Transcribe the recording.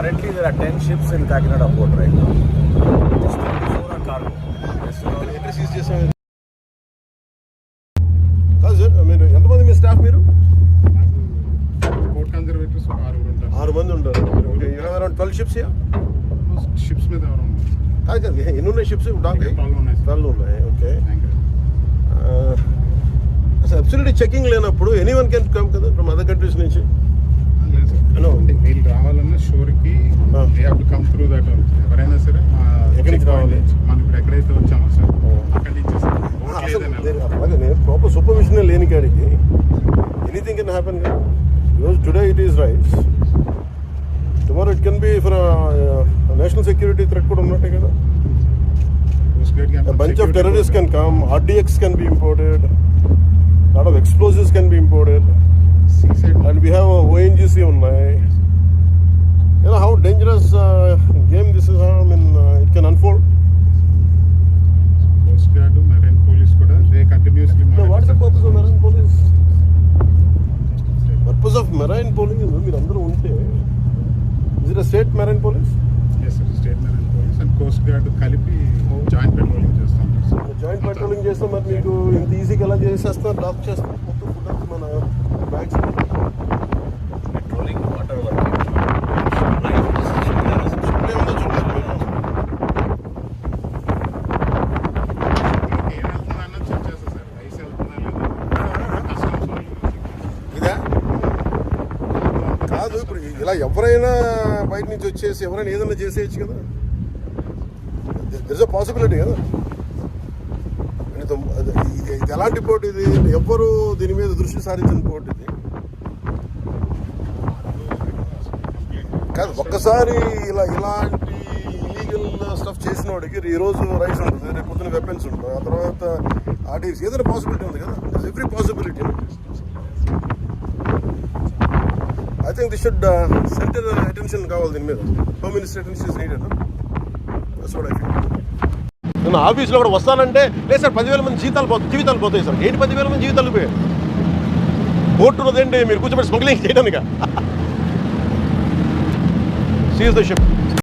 Currently, there are 10 ships in Kakinada port right now. Just 24 are cargo. Rest are all- ఎట్లా seize చేసాం కాదు sir మీరు ఎంతమంది మీ staff మీరు? ఆరు మంది ఉంటారు. Have around twelve ships ships మీద కాదు కాదు ఎన్ని ఉన్నాయి షిప్స్ డాక్ ఇంకా 12 ఉన్నాయి సార్. ట్వెల్వ్ ఉన్నాయి ఓకే యాంకర్ అసలు చెకింగ్ లేనప్పుడు ఎనీ వన్ కెన్ కమ్ కదా ఫ్రమ్ అదర్ కంట్రీస్ నుంచి. అంటే వీళ్ళు రావాలన్నా షోర్కి Ah. They have to come through that ఎవరైనా సరే ఎక్కడి నుంచి రావాలి? మనం ఇప్పుడు ఎక్కడైతే వచ్చామో సార్ Oh. అక్కడి నుంచి ప్రాపర్ సూపర్విజన్ లేని కాడికి ఎనీథింగ్ కెన్ హ్యాపెన్ ఈరోజు today it is rights tomorrow it can be for national security threat కూడా ఉన్నట్టే కదా. A bunch of terrorists can come, RDX can be imported, a lot of explosives can be imported, ONGC ఉన్నాయి. Dangerous uh, game this is, I mean, uh, it can unfold. Coast guard marine police కూడా they continuously purpose of marine police? Purpose of marine police is మీరు అందరూ ఉంటే it a state marine police? Yes sir state marine police and coast guard కలిపి joint patrolling చేస్తాం joint patrolling చేస్తే మరి మీకు ఇంత ఈజీగా ఎలా చేసేస్తారు డాక్ చేస్తారు మొత్తం ఫుడ్ మన bags Patrolling, water working. Sir కాదు ఇప్పుడు ఇలా ఎవరైనా బయట నుంచి వచ్చేసి ఎవరైనా ఏదైనా చేసేయచ్చు కదా. దిస్ అ పాసిబిలిటీ కదా. ఇది ఇది ఎలాంటి పోటీ ఇది. ఎవ్వరు దీని మీద దృష్టి సారించిన పోటీ ఇది? కాదు ఒక్కసారి ఇలా ఇలాంటి ఇలీగల్ స్టఫ్ చేసిన వాడికి ఈరోజు రైస్ ఉంటుంది రేపు పొద్దున వెపన్స్ ఉంటుంది ఆ తర్వాత ఆర్టీసీ ఏదైనా పాసిబిలిటీ ఉంది కదా? Every possibility I think this should center attention కావాలి దీని మీద. Home minister attention is needed నేను ఆఫీస్లో కూడా వస్తానంటే లేదు సార్ పదివేల మంది జీతాలు పోతాయి జీవితాలు పోతాయి సార్. ఏంటి పదివేల మంది జీవితాలు పోయాయి కోర్టు ఉన్నదేంటి మీరు కూర్చోబెట్టి స్మగ్లింగ్ చేయడానికి? Слідуючи